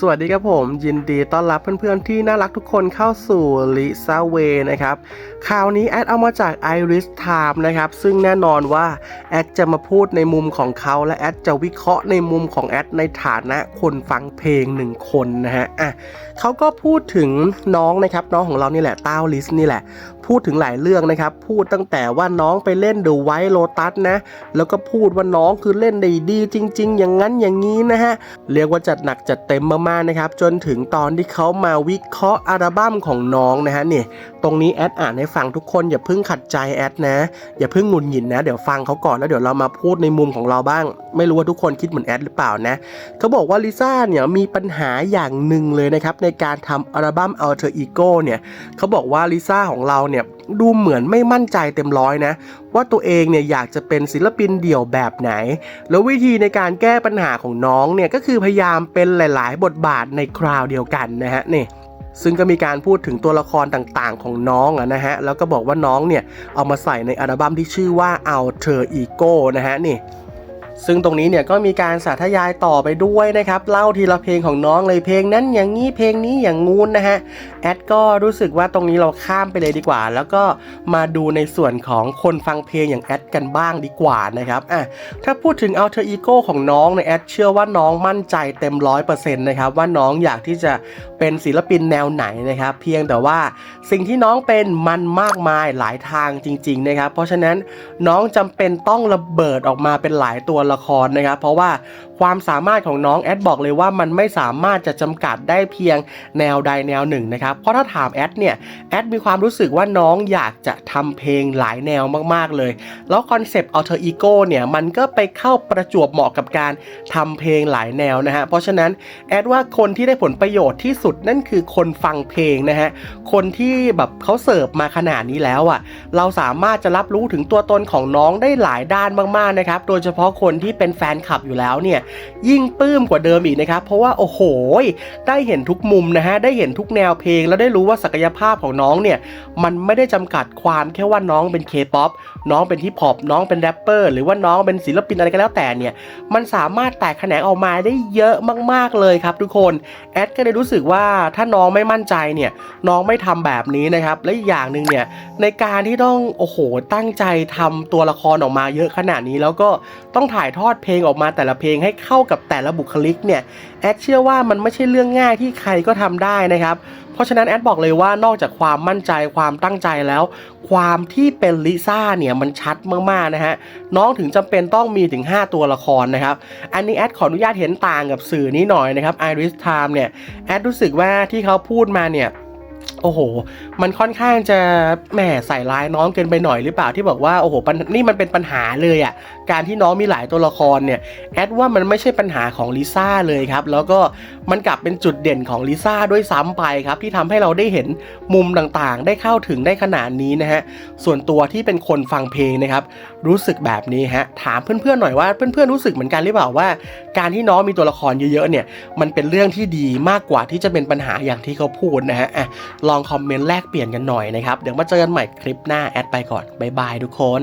สวัสดีครับผมยินดีต้อนรับเพื่อนๆที่น่ารักทุกคนเข้าสู่ลิซาเวนะครับข่าวนี้แอดเอามาจาก Iris Time นะครับ ซึ่งแน่นอนว่าแอดจะมาพูดในมุมของเขาและแอดจะวิเคราะห์ในมุมของแอดในฐานะคนฟังเพลงหนึ่งคนนะฮะอะเขาก็พูดถึงน้องนะครับน้องของเรานี่แหละต้าลิสนี่แหละ พูดถึงหลายเรื่องนะครับ พูดตั้งแต่ว่าน้องไปเล่น The White Lotus นะแล้วก็พูดว่าน้องคือเล่นได้ดีจริง ๆ อย่างนั้นอย่างนี้นะฮะเรียกว่าจัดหนักจัดเต็มมากๆนะครับ จนถึงตอนที่เขามาวิเคราะห์อัลบั้มของน้องนะฮะเนี่ยตรงนี้แอดอ่านให้ฟังทุกคนอย่าเพิ่งขัดใจแอดนะ อย่าเพิ่งหงุนหงิดนะ เดี๋ยวฟังเขาก่อนแล้วเดี๋ยวเรามาพูดในมุมของเราบ้าง ไม่รู้ว่าทุกคนคิดเหมือนแอดหรือเปล่านะเขาบอกว่าลิซ่าเนี่ยมีปัญหาอย่างหนึ่งเลยนะครับในการทำอัลบั้ม Alter Ego เนี่ยเขาบอกว่าลิซ่าของเราเนี่ย ดูเหมือนไม่มั่นใจเต็มร้อยนะ ว่าตัวเองเนี่ยอยากจะเป็นศิลปินเดี่ยวแบบไหน แล้ววิธีในการแก้ปัญหาของน้องเนี่ยก็คือพยายามเป็นหลาย ๆ บทบาทในคราวเดียวกันนะฮะนี่ซึ่งก็มีการพูดถึงตัวละครต่างๆ ของน้องนะฮะแล้วก็บอกว่าน้องเนี่ยเอามาใส่ในอัลบั้มที่ชื่อว่า Alter Ego นะฮะนี่ ซึ่งตรงนี้เนี่ยก็มีการสาธยายต่อไปด้วยนะครับ เล่าทีละเพลงของน้องเลยเพลงนั้นอย่างนี้เพลงนี้อย่างงูนนะฮะแอดก็รู้สึกว่าตรงนี้เราข้ามไปเลยดีกว่า แล้วก็มาดูในส่วนของคนฟังเพลงอย่างแอดกันบ้างดีกว่านะครับอะถ้าพูดถึง Alter Ego ของน้องเนี่ยแอดเชื่อว่าน้องมั่นใจเต็มร้อยเปอร์เซ็นต์นะครับว่าน้องอยากที่จะเป็นศิลปินแนวไหนนะครับ เพียงแต่ว่าสิ่งที่น้องเป็นมันมากมายหลายทางจริง ๆ นะครับ เพราะฉะนั้นน้องจำเป็นต้องระเบิดออกมาเป็นหลายตัวละครนะครับ เพราะว่าความสามารถของน้องแอดบอกเลยว่ามันไม่สามารถจะจำกัดได้เพียงแนวใดแนวหนึ่งนะครับ เพราะถ้าถามแอดเนี่ยแอดมีความรู้สึกว่าน้องอยากจะทำเพลงหลายแนวมากๆเลย แล้วคอนเซปต์ alter ego เนี่ยมันก็ไปเข้าประจวบเหมาะกับการทำเพลงหลายแนวนะฮะ เพราะฉะนั้นแอดว่าคนที่ได้ผลประโยชน์ที่สุดนั่นคือคนฟังเพลงนะฮะ คนที่แบบเขาเสิร์ฟมาขนาดนี้แล้วอะ เราสามารถจะรับรู้ถึงตัวตนของน้องได้หลายด้านมากๆนะครับ โดยเฉพาะคนที่เป็นแฟนคลับอยู่แล้วเนี่ยยิ่งปลื้มกว่าเดิมอีกนะครับ เพราะว่าโอ้โห ได้เห็นทุกมุมนะฮะได้เห็นทุกแนวเพลง แล้วได้รู้ว่าศักยภาพของน้องเนี่ยมันไม่ได้จำกัดความแค่ว่าน้องเป็นเคป๊อป น้องเป็นฮิปฮอปน้องเป็นแรปเปอร์หรือว่าน้องเป็นศิลปินอะไรก็แล้วแต่เนี่ยมันสามารถแตกแขนงออกมาได้เยอะมากๆเลยครับทุกคนแอดก็เลยรู้สึกว่าถ้าน้องไม่มั่นใจเนี่ยน้องไม่ทำแบบนี้นะครับและอีกอย่างหนึ่งเนี่ยในการที่ต้องโอ้โหตั้งใจทำตัวละครออกมาเยอะขนาดนี้แล้วก็ต้องถ่ายทอดเพลงออกมาแต่ละเพลงให้เข้ากับแต่ละบุคลิกเนี่ยแอดเชื่อว่ามันไม่ใช่เรื่องง่ายที่ใครก็ทำได้นะครับ เพราะฉะนั้นแอดบอกเลยว่านอกจากความมั่นใจความตั้งใจแล้ว ความที่เป็นลิซ่าเนี่ยมันชัดมากๆนะฮะน้องถึงจำเป็นต้องมีถึง 5 ตัวละครนะครับอันนี้แอดขออนุญาตเห็นต่างกับสื่อนี้หน่อยนะครับ Iris Time เนี่ยแอดรู้สึกว่าที่เขาพูดมาเนี่ยโอ้โห มันค่อนข้างจะแหมใส่ร้ายน้องเกินไปหน่อยหรือเปล่าที่บอกว่าโอ้โหนี่มันเป็นปัญหาเลยอะ่ะการที่น้องมีหลายตัวละครเนี่ยแอดว่ามันไม่ใช่ปัญหาของลิซ่าเลยครับแล้วก็มันกลับเป็นจุดเด่นของลิซ่าด้วยซ้ำไปครับที่ทำให้เราได้เห็นมุมต่างๆ ได้เข้าถึงได้ขนาดนี้นะฮะส่วนตัวที่เป็นคนฟังเพลงนะครับรู้สึกแบบนี้ฮะถามเพื่อนๆหน่อยว่าเพื่อนๆรู้สึกเหมือนกันหรือเปล่าว่า การที่น้องมีตัวละครเยอะๆเนี่ยมันเป็นเรื่องที่ดีมากกว่าที่จะเป็นปัญหาอย่างที่เขาพูดนะฮะลองคอมเมนต์แลกเปลี่ยนกันหน่อยนะครับ เดี๋ยวมาเจอกันใหม่คลิปหน้าแอดไปก่อน บ๊ายบายทุกคน